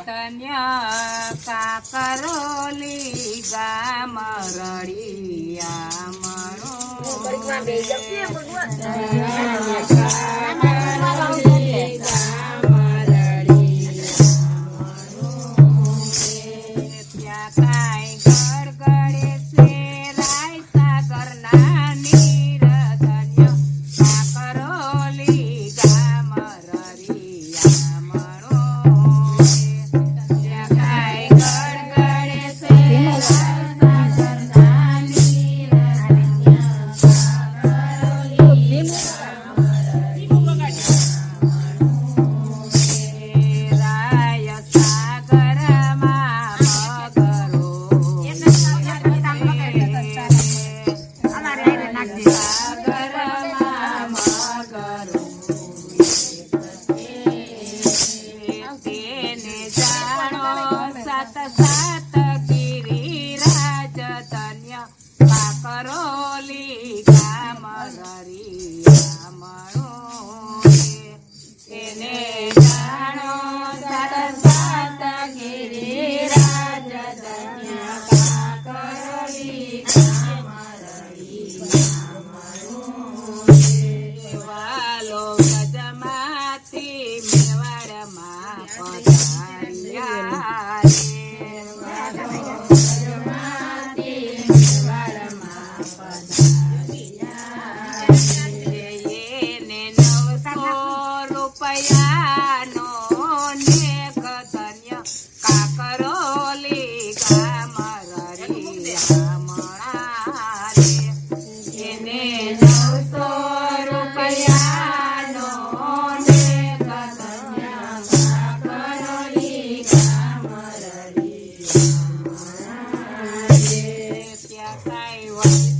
કન્યા કાકરોલી ગામ રળિયા મણો 阿里。time.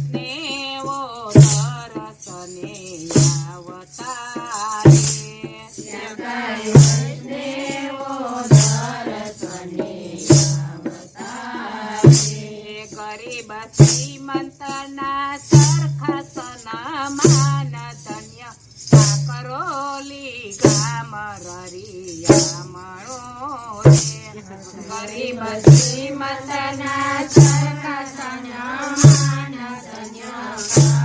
શ્રીમત ના ચરણા સંયમ સંયમ